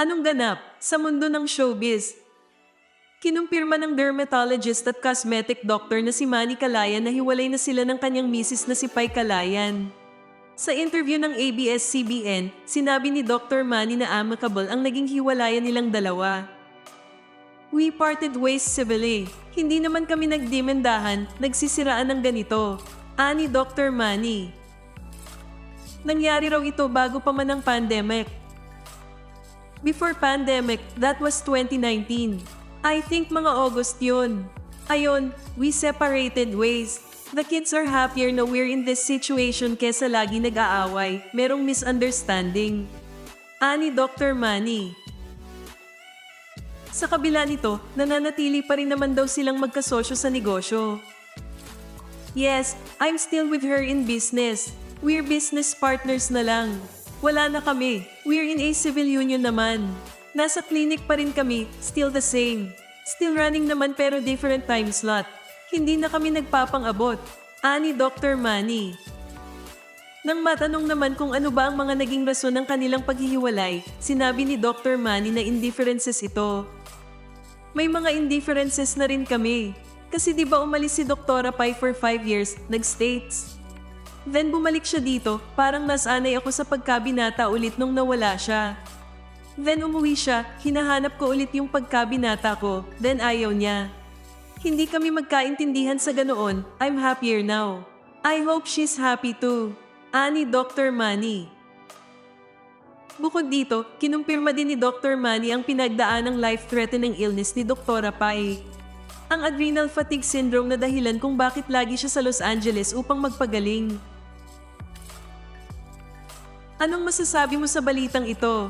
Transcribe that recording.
Anong ganap sa mundo ng showbiz? Kinumpirma ng dermatologist at cosmetic doctor na si Manny Kalayan na hiwalay na sila ng kanyang misis na si Pai Kalayan. Sa interview ng ABS-CBN, sinabi ni Dr. Manny na amicable ang naging hiwalayan nilang dalawa. We parted ways civilly. Hindi naman kami nagdimendahan, nagsisiraan ng ganito. Ani Dr. Manny. Nangyari raw ito bago pa man ang pandemic. Before pandemic, that was 2019. I think mga August yun. Ayon, we separated ways. The kids are happier na we're in this situation kesa lagi nag-aaway, merong misunderstanding. Ani Dr. Manny. Sa kabila nito, nananatili pa rin naman daw silang magkasosyo sa negosyo. Yes, I'm still with her in business. We're business partners na lang. Wala na kami. We're in a civil union naman. Nasa clinic pa rin kami, still the same. Still running naman pero different time slot. Hindi na kami nagpapang-abot. Ani Dr. Manny. Nang matanong naman kung ano ba ang mga naging rason ng kanilang paghihiwalay, sinabi ni Dr. Manny na indifferences ito. May mga indifferences na rin kami. Kasi di ba umalis si Doktora Pai for 5 years, nag-states. Then bumalik siya dito, parang nasanay ako sa pagkabinata ulit nung nawala siya. Then umuwi siya, hinahanap ko ulit yung pagkabinata ko, then ayaw niya. Hindi kami magkaintindihan sa ganoon, I'm happier now. I hope she's happy too. Ani Dr. Manny. Bukod dito, kinumpirma din ni Dr. Manny ang pinagdaan ng life-threatening illness ni Dr. Pai. Ang adrenal fatigue syndrome na dahilan kung bakit lagi siya sa Los Angeles upang magpagaling. Anong masasabi mo sa balitang ito?